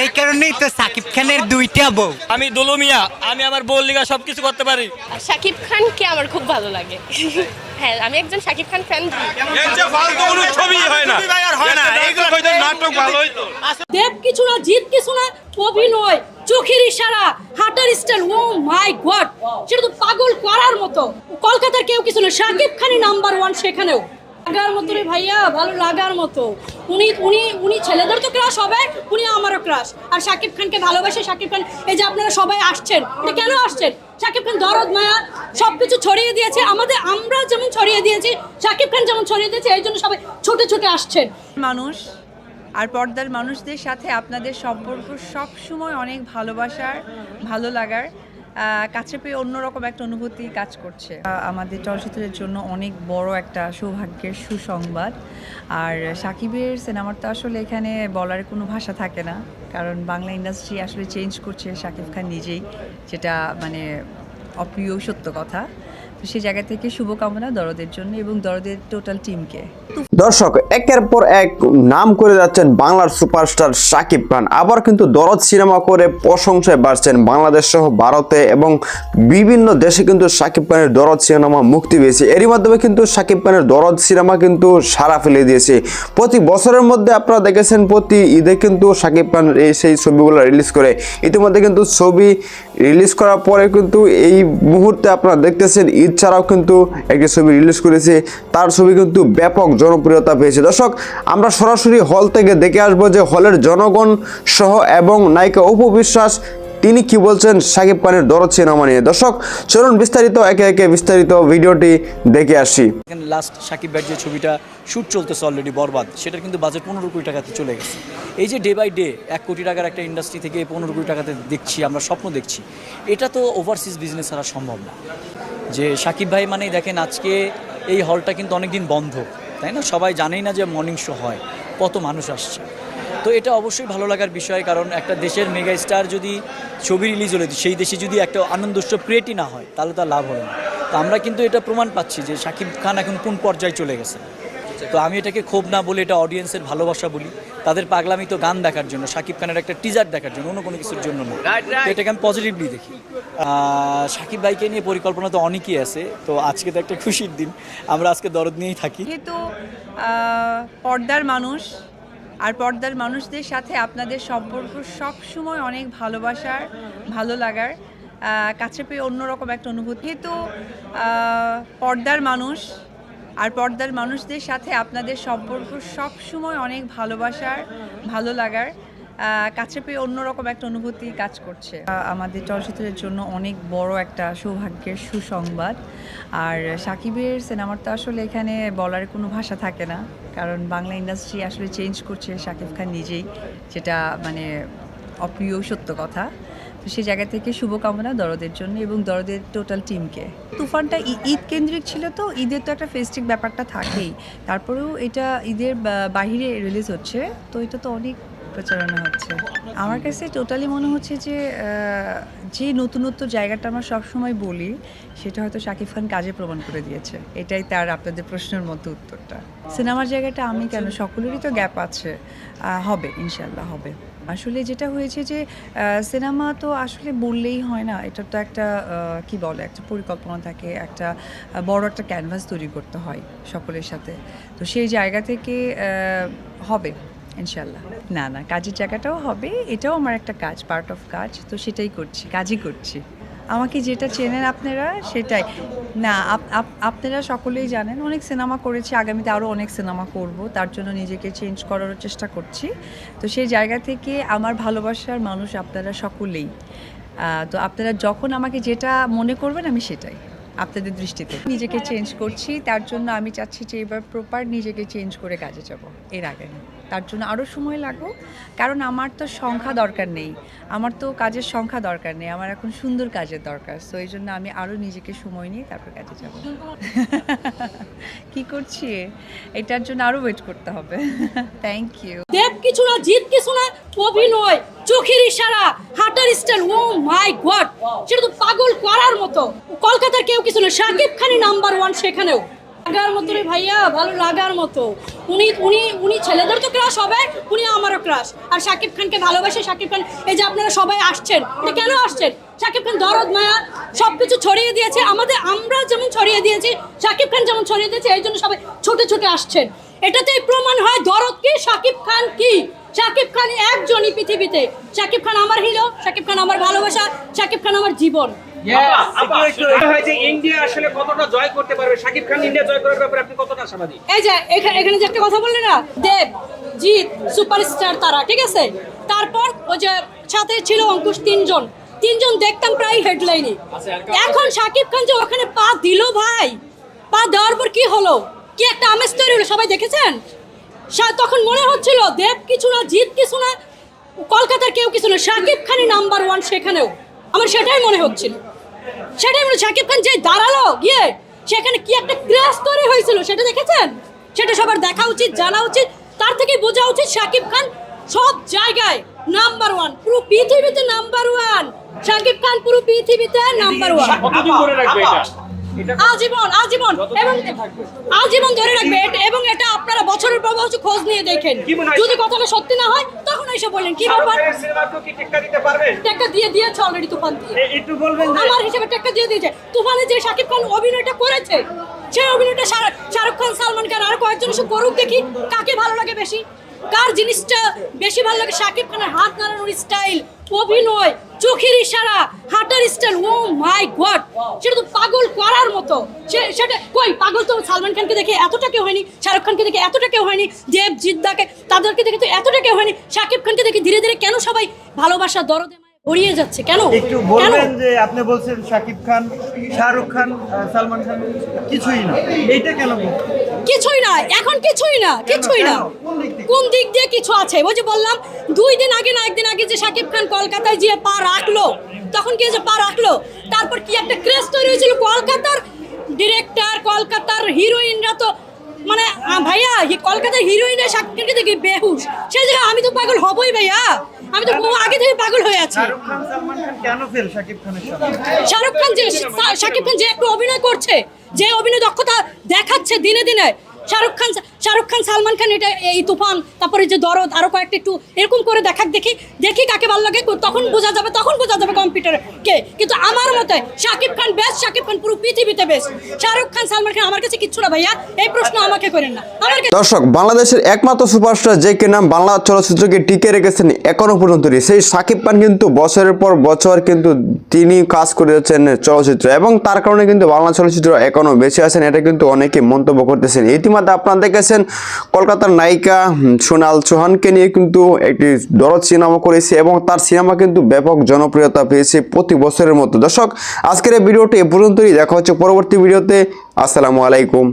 এই কারণেই তো সাকিব খানের দুইটা বউ। আমি দুলু মিয়া আমি আমার বল লিগা সবকিছু করতে পারি। শাকিব খানকে আমার খুব ভালো লাগে। হ্যাঁ আমি একজন শাকিব খান ফ্যান চেয়ে ফালতু কোনো ছবি হয় না। নাটক হয়তো নাটক ভালো হইতো। দেব কিছু না জিত কিছু না অভিনয় চোখের ইশারা হাটার স্টাইল ও মাই গড সেটা তো পাগল করার মতো। কলকাতার কেউ কিছু না শাকিব খানই নাম্বার ওয়ান সেখানেও। লাগার মতো রে ভাইয়া, ভালো লাগার মতো। উনি উনি উনি ছেলেদের তো ক্রাশ হবে, উনি আমারও ক্রাশ আর শাকিব খানকে ভালোবাসে শাকিব খান। এই যে আপনারা সবাই আসছেন, এটা কেন আসছেন? শাকিব খান দরদ, মায়া, সবকিছু ছড়িয়ে দিয়েছে। আমাদের, আমরা যেমন ছড়িয়ে দিয়েছি, শাকিব খান যেমন ছড়িয়ে দিয়েছে, এই জন্য সবাই ছোটে ছোটে আসছেন। মানুষ আর পর্দার মানুষদের সাথে আপনাদের সম্পর্ক সব সময় অনেক ভালোবাসার, ভালো লাগার। কাছে পেয়ে অন্যরকম একটা অনুভূতি কাজ করছে। আমাদের চলচ্চিত্রের জন্য অনেক বড় একটা সৌভাগ্যের সুসংবাদ। আর সাকিবের সিনেমার তো আসলে এখানে বলার কোনো ভাষা থাকে না। কারণ বাংলা ইন্ডাস্ট্রি আসলে চেঞ্জ করছে সাকিব খান নিজেই, যেটা মানে অপ্রিয় সত্য কথা। সেই জায়গা থেকে শুভকামনা দরদের জন্য এবং দরদের টোটাল টিমকে দর্শক, একের পর এক নাম করে যাচ্ছেন বাংলার সুপারস্টার শাকিব খান। আবার কিন্তু দরদ সিনেমা করে প্রশংসায় বাড়ছেন বাংলাদেশ সহ ভারতে এবং বিভিন্ন দেশে কিন্তু শাকিব খানের দরদ সিনেমা মুক্তি পেয়েছে। এরই মাধ্যমে কিন্তু শাকিব খানের দরদ সিনেমা কিন্তু সারা ফেলে দিয়েছে। প্রতি বছরের মধ্যে আপনারা দেখেছেন, প্রতি ঈদে কিন্তু শাকিব খান এই সেই ছবিগুলো রিলিজ করে। ইতিমধ্যে কিন্তু ছবি রিলিজ করার পরে কিন্তু এই মুহূর্তে আপনারা দেখতেছেন ঈদ ছাড়াও কিন্তু একটি ছবি রিলিজ করেছে। তার ছবি কিন্তু ব্যাপক জনপ্রিয়তা পেয়েছে। দর্শক, আমরা সরাসরি হল থেকে দেখে আসব যে হলের জনগণ সহ এবং নায়িকা অপু বিশ্বাস তিনি কি বলছেন, সাকিব খানের দরদ সিনেমা নিয়ে দর্শক, চলুন বিস্তারিত, একে একে বিস্তারিত ভিডিওটি দেখে আসি। লাস্ট সাকিব ভাইয়ের যে ছবিটা শ্যুট চলতেছে অলরেডি বরবাদ, সেটার কিন্তু বাজেট পনেরো কোটি টাকাতে চলে গেছে। এই যে ডে বাই ডে এক কোটি টাকার একটা ইন্ডাস্ট্রি থেকে পনেরো কোটি টাকাতে দেখছি, আমরা স্বপ্ন দেখছি। এটা তো ওভারসিজ বিজনেস ছাড়া সম্ভব না। যে সাকিব ভাই মানেই দেখেন, আজকে এই হলটা কিন্তু অনেকদিন বন্ধ। তাই না? সবাই জানেই না যে মর্নিং শো হয়, কত মানুষ আসছে। তো এটা অবশ্যই ভালো লাগার বিষয় কারণ একটা দেশের মেগা স্টার যদি ছবি রিলিজ হলে সেই দেশে যদি একটা আনন্দ উৎসব ক্রিয়েটই না হয় তাহলে তার লাভ হবে না। তো আমরা কিন্তু এটা প্রমাণ পাচ্ছি যে শাকিব খান এখন কোন পর্যায়ে চলে গেছে। তো আমি এটাকে ক্ষোভ না বলে এটা অডিয়েন্সের ভালোবাসা বলি। তাদের পাগলামি তো গান দেখার জন্য শাকিব খানের একটা টিজার দেখার জন্য অন্য কোনো কিছুর জন্য না এটাকে আমি পজিটিভলি দেখি। শাকিব ভাইকে নিয়ে পরিকল্পনা তো অনেকই আছে তো আজকে তো একটা খুশির দিন। আমরা আজকে দরদ নিয়েই থাকি। যেহেতু পর্দার মানুষ আর পর্দার মানুষদের সাথে আপনাদের সম্পর্ক সব সময় অনেক ভালোবাসার, ভালো লাগার কাছে পেয়ে অন্যরকম একটা অনুভূতি। যেহেতু পর্দার মানুষ আর পর্দার মানুষদের সাথে আপনাদের সম্পর্ক সব সময় অনেক ভালোবাসার, ভালো লাগার কাছে পেয়ে অন্যরকম একটা অনুভূতি কাজ করছে। আমাদের চলচ্চিত্রের জন্য অনেক বড় একটা সৌভাগ্যের সুসংবাদ। আর সাকিবের সিনেমার তো আসলে এখানে বলার কোনো ভাষা থাকে না। কারণ বাংলা ইন্ডাস্ট্রি আসলে চেঞ্জ করছে সাকিব খান নিজেই, যেটা মানে অপ্রিয় সত্য কথা। তো সেই জায়গা থেকে শুভকামনা দরদের জন্য এবং দরদের টোটাল টিমকে তুফানটা ঈদ কেন্দ্রিক ছিল তো, ঈদের তো একটা ফেস্টিক ব্যাপারটা থাকেই। তারপরেও এটা ঈদের বাহিরে রিলিজ হচ্ছে, তো এটা তো অনেক প্রচারণা হচ্ছে। আমার কাছে টোটালি মনে হচ্ছে যে যে নতুনত্ব জায়গাটা আমরা সবসময় বলি, সেটা হয়তো শাকিব খান কাজে প্রমাণ করে দিয়েছে। এটাই তার আপনাদের প্রশ্নের মধ্যে উত্তরটা। সিনেমার জায়গাটা আমি কেন, সকলেরই তো গ্যাপ আছে হবে ইনশাল্লাহ হবে। আসলে যেটা হয়েছে যে সিনেমা তো আসলে বললেই হয় না, এটা তো একটা কি বলে, একটা পরিকল্পনা থাকে, একটা বড় একটা ক্যানভাস তৈরি করতে হয় সকলের সাথে। তো সেই জায়গা থেকে হবে। ইনশাল্লাহ না না, কাজের জায়গাটাও হবে, এটাও আমার একটা কাজ পার্ট অফ কাজ, তো সেটাই করছি, কাজই করছি। আমাকে যেটা চেনেন আপনারা, সেটাই। না, আপ- আপ- আপনারা সকলেই জানেন, অনেক সিনেমা করেছি, আগামীতে আরও অনেক সিনেমা করব, তার জন্য নিজেকে চেঞ্জ করার চেষ্টা করছি। তো সেই জায়গা থেকে আমার ভালোবাসার মানুষ আপনারা সকলেই। তো আপনারা যখন আমাকে যেটা মনে করবেন, আমি সেটাই, আপনাদের দৃষ্টিতে। নিজেকে চেঞ্জ করছি, তার জন্য আমি চাচ্ছি যে এবার প্রপার নিজেকে চেঞ্জ করে কাজে যাব, এর আগে না। তার জন্য আরও সময় লাগুক কারণ আমার তো সংখ্যা দরকার নেই। আমার তো কাজের সংখ্যা দরকার নেই। আমার এখন সুন্দর কাজের দরকার। সো এই জন্য আমি আরও নিজেকে সময় নিয়ে তারপর কাজে যাব। কি করছি? এটার জন্য আরও ওয়েট করতে হবে। থ্যাংক ইউ দেব কিছু না জিত কিছু না অভিনয় চোখের ইশারা, হাঁটার স্টাইল ও মাই গড সেটা তো পাগল করার মতো। কলকাতার কেউ কিছু না। শাকিব খানই নাম্বার ওয়ান সেখানেও। লাগার মতো ভাইয়া, ভালো লাগার মতো। উনি উনি উনি ছেলেদের তো ক্রাশ হবে, উনি আমারও ক্রাশ আর শাকিব খানকে ভালোবাসে শাকিব খান। এই যে আপনারা সবাই আসছেন কেন আসছেন? শাকিব খান দরদ, মায়া, সবকিছু ছড়িয়ে দিয়েছে। আমাদের, আমরা যেমন ছড়িয়ে দিয়েছি, শাকিব খান যেমন ছড়িয়ে দিয়েছে, এই জন্য সবাই ছোটে ছোটে আসছেন। এটাতেই প্রমাণ হয় দরদ কি, শাকিব খান কি? শাকিব খান একজনই পৃথিবীতে। শাকিব খান আমার হিরো শাকিব খান আমার ভালোবাসা, শাকিব খান আমার জীবন। ইন্ডিয়া আসলে কতটা জয় করতে পারবে? শাকিব খান ইন্ডিয়া জয় করার ব্যাপারে আপনি কতটা আশাবাদী? এই যে এখানে এখানে যে একটা কথা বললে না দেব জিৎ সুপারস্টার তারা ঠিক আছে? তারপর ওই যে সাথে ছিল অঙ্কুশ তিনজন। তিনজন দেখতাম প্রায় হেডলাইনে এখন সাকিব খান যে ওখানে পা দিল ভাই পা দেওয়ার পর কি হলো? কি একটা আমেজ তৈরি হলো সবাই দেখেছেন? তখন মনে হচ্ছিল দেব কিছু না জিৎ কিছু না কলকাতার কেউ কিছু না শাকিব খানই নাম্বার ওয়ান সেখানেও। আমার সেটাই মনে হচ্ছিল। সেটাই মনে শাকিব খান যে দাঁড়াল গিয়ে সেখানে কি একটা ক্রাশ তৈরি হয়েছিল সেটা দেখেছেন? সেটা সবার দেখা উচিত জানা উচিত তার থেকে বোঝা উচিত শাকিব খান সব জায়গায় নাম্বার ওয়ান পুরো পৃথিবীতে নাম্বার ওয়ান শাকিব খান পুরো পৃথিবীতে নাম্বার ওয়ান আজীবন আজীবন এবং আজীবন ধরে রাখবে এবং এটা আপনারা বছরের পর বছর খোঁজ নিয়ে দেখেন? যদি কথাটা সত্যি না হয় এসে বললেন কি ব্যাপার? কি টেক্কা দিতে পারবে? টেক্কা দিয়ে দিয়েছে অলরেডি তুফান দিয়ে। একটু বলবেন আমার হিসেবে টেক্কা দিয়ে দিয়েছে। তুফানে যে শাকিব খান অভিনয়টা করেছে সেই অভিনয়টা শাহরুখ খান সালমান খান আর কয়েকজন এসে করুক দেখি কাকে ভালো লাগে বেশি? কার জিনিসটা বেশি ভালো লাগে? শাকিব খানের হাত নাড়ানোর স্টাইল অভিনয় চোখের ইশারা হাঁটার স্টাইল ও মাই গড সেটা তো পাগল করার মতো। সে সেটা কই পাগল তো সালমান খানকে দেখে এতটা কেউ হয়নি শাহরুখ খানকে দেখে এতটা কেউ হয়নি দেব জিদ্দাকে তাদেরকে দেখে তো এতটা কেউ হয়নি শাকিব খানকে দেখে ধীরে ধীরে কেন সবাই ভালোবাসা দরদে ভরিয়ে যাচ্ছে? কেন? একটু বলবেন যে আপনি বলছেন শাকিব খান শাহরুখ খান সালমান খান কিছুই না। এইটা কেন? কিছুই না এখন কিছুই না কিছুই না। কোন? দিক দিয়ে? কিছু আছে? ওই যে বললাম দুই দিন আগে না একদিন আগে যে শাকিব খান কলকাতায় গিয়ে পা রাখল তখন কি যে পা রাখল? তারপর কি একটা ক্রেজ তৈরি হয়েছিল? কলকাতার ডিরেক্টর কলকাতার হিরোইনরা তো মানে ভাইয়া কলকাতার হিরোইনের শাকিব খানকে দেখি বেহুশ। সেই জায়গায় আমি তো পাগল হবই ভাইয়া। আমি তো বহু আগে থেকে পাগল হয়ে আছি। শাহরুখ খান যে শাকিব খান যে একটু অভিনয় করছে যে অভিনয় দক্ষতা দিনে শাহরুখ খান শাহরুখ খান সালমান খান এটা এই তুফান তারপরে যে দরদ আরও কয়েকটা একটু এরকম করে দেখাক দেখি দেখি কাকে ভালো লাগে তখন বোঝা যাবে তখন বোঝা যাবে কম্পিউটার কে। কিন্তু আমার মতে শাকিব খান বেস্ট শাকিব খান পুরো পৃথিবীতে বেস্ট শাহরুখ খান সালমান খান আমার কাছে কিচ্ছু না ভাইয়া এই প্রশ্ন আমাকে করেন না। আমার দর্শক বাংলাদেশের একমাত্র সুপারস্টার যে কিনা বাংলা চলচ্চিত্রকে টিকে রেখেছেন এখনও পর্যন্ত সেই সাকিব খান কিন্তু বছরের পর বছর কিন্তু তিনি কাজ করে যাচ্ছেন চলচ্চিত্র এবং তার কারণে কিন্তু বাংলা চলচ্চিত্র এখনও বেঁচে আছেন এটা কিন্তু অনেকে মন্তব্য করতেছেন। ইতিমধ্যে আপনারা দেখেছেন কলকাতার নায়িকা সোনাল চৌহানকে নিয়ে কিন্তু একটি দরদ সিনেমা করেছে এবং তার সিনেমা কিন্তু ব্যাপক জনপ্রিয়তা পেয়েছে প্রতি বছরের মতো। দর্শক, আজকের এই ভিডিওটি এ পর্যন্তই। দেখা হচ্ছে পরবর্তী ভিডিওতে। আসসালামু আলাইকুম।